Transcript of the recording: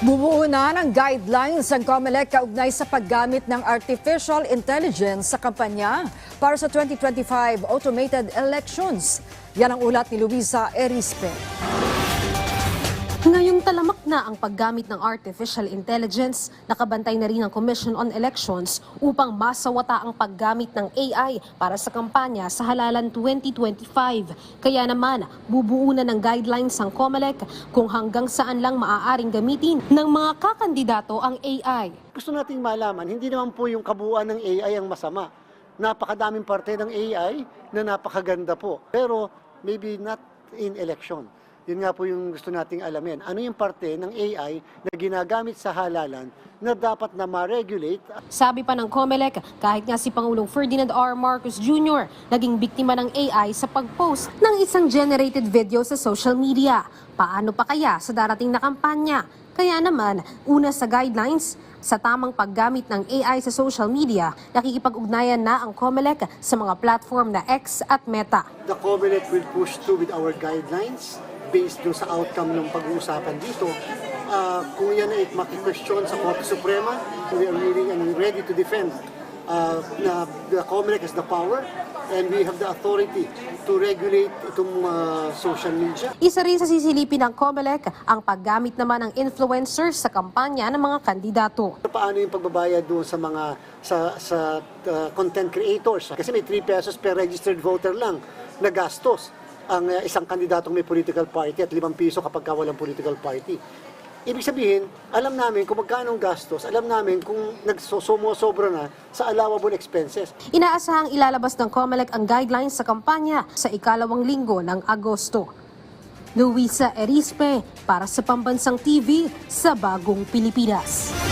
Bumuo na ng guidelines ang COMELEC kaugnay sa paggamit ng artificial intelligence sa kampanya para sa 2025 automated elections. Yan ang ulat ni Luisa Erispe. Ngayong talamak na ang paggamit ng artificial intelligence, nakabantay na rin ang Commission on Elections upang masawata ang paggamit ng AI para sa kampanya sa halalan 2025. Kaya naman, bubuo na ng guidelines ang COMELEC kung hanggang saan lang maaaring gamitin ng mga kakandidato ang AI. gusto nating malaman, hindi naman po yung kabuuan ng AI ang masama. Napakadaming parte ng AI na napakaganda po. Pero maybe not in election. Yun nga po yung gusto nating alamin. Ano yung parte ng AI na ginagamit sa halalan na dapat na ma-regulate Sabi pa ng COMELEC, kahit nga si Pangulong Ferdinand R. Marcos Jr. naging biktima ng AI sa pag-post ng isang generated video sa social media. Paano pa kaya sa darating na kampanya? Kaya naman, una sa guidelines, sa tamang paggamit ng AI sa social media, nakikipag-ugnayan na ang COMELEC sa mga platform na X at Meta. the COMELEC will push through with our guidelines based dun sa outcome ng pag-uusapan dito. Ah, kung yan ay makikwestiyon sa Korte Suprema, we are willing and ready to defend ah, na the COMELEC has the power and we have the authority to regulate itong ah, social media. Isa rin sa sisilipin ng COMELEC ang paggamit naman ng influencers sa kampanya ng mga kandidato. Paano yung pagbabayad doon sa mga sa sa uh, content creators? Kasi may 3 pesos per registered voter lang na gastos ang uh, isang kandidatong may political party at 5 piso kapag ka walang political party. Ibig sabihin, alam namin kung magkano ang gastos, alam namin kung nagsusumo-sobra na sa allowable expenses. Inaasahang ilalabas ng COMELEC ang guidelines sa kampanya sa ikalawang linggo ng Agosto. Luisa Erispe para sa Pambansang TV sa Bagong Pilipinas.